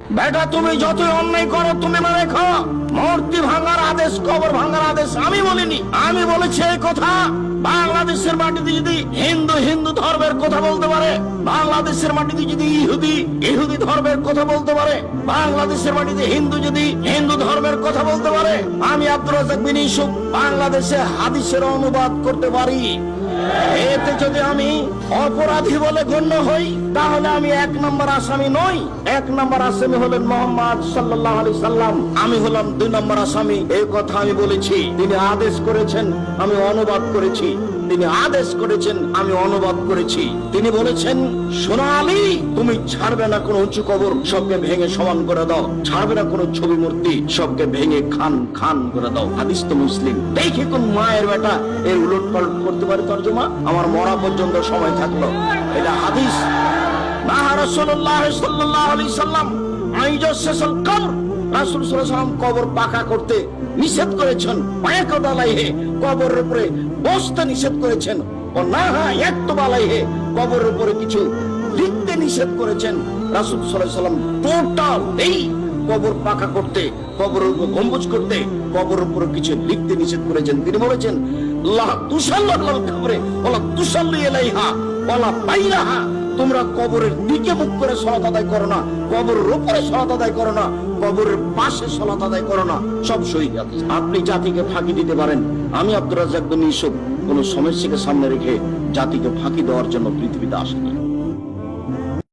বেটা, তুমি যতই অন্যায় করো, তুমি মনে রেখো মূর্তি ভাঙার আদেশ, কবর ভাঙার আদেশ, আমি বলিনি। আমি বলেছি এই কথা। বাংলাদেশের মাটিতে যদি হিন্দু হিন্দু ধর্মের কথা বলতে পারে, বাংলাদেশের মাটিতে যদি ইহুদি ইহুদি ধর্মের কথা বলতে পারে, বাংলাদেশের মাটিতে হিন্দু যদি হিন্দু ধর্মের কথা বলতে পারে, আমি আব্দুল রাজাক বিন ইউসুফ বাংলাদেশে হাদিসের অনুবাদ করতে পারি। এতে যদি আমি অপরাধী বলে গণ্য হই, তাহলে আমি এক নম্বর আসামি নই। এক নম্বর আসামি হলেন মোহাম্মদ সাল্লাহ আলি সাল্লাম। আমি হলাম দুই নম্বর আসামি। এই কথা আমি বলেছি। তিনি আদেশ করেছেন, আমি অনুবাদ করেছি। তিনি আদেশ করেছেন, আমি অনুবাদ করেছি। তিনি বলেছেন সোনালি তুমি ছাড়বে না কোনো উঁচু কবর, সবকে ভেঙে সমান করে দাও। ছাড়বে না কোনো ছবি মূর্তি, সবকে ভেঙে খান খান করে দাও। হাদিস তো মুসলিম। দেখে কোন মায়ের বেটা এর উলট পালট করতে পারে তর্জমা। আমার মরা পর্যন্ত সময় থাকল। এটা হাদিস। না রাসূলুল্লাহ সাল্লাল্লাহু আলাইহি সাল্লাম কবর কিছু লিখতে নিষেধ করেছেন। রাসূল সাল্লাম টোটাল এই কবর পাকা করতে, কবরের উপর গম্বুজ করতে, কবরের উপর কিছু লিখতে নিষেধ করেছেন। তিনি বলেছেন আল্লাহ তুসাল্লাল কবরে ওলা বাইরাহা তোমরা কবরের নিচে মুখ করে সলাত আদায় করো না, কবরের উপরে সলাত আদায় করো না, কবরের পাশে সলাত আদায় করো না। সব শহীদ আপনি জাতিকে ফাঁকি দিতে পারেন। আমি আব্দুল রাজাক বিন ইউসুফ কোন সমস্যাকে সামনে রেখে জাতিকে ফাঁকি দেওয়ার জন্য পৃথিবীতে আসেনি।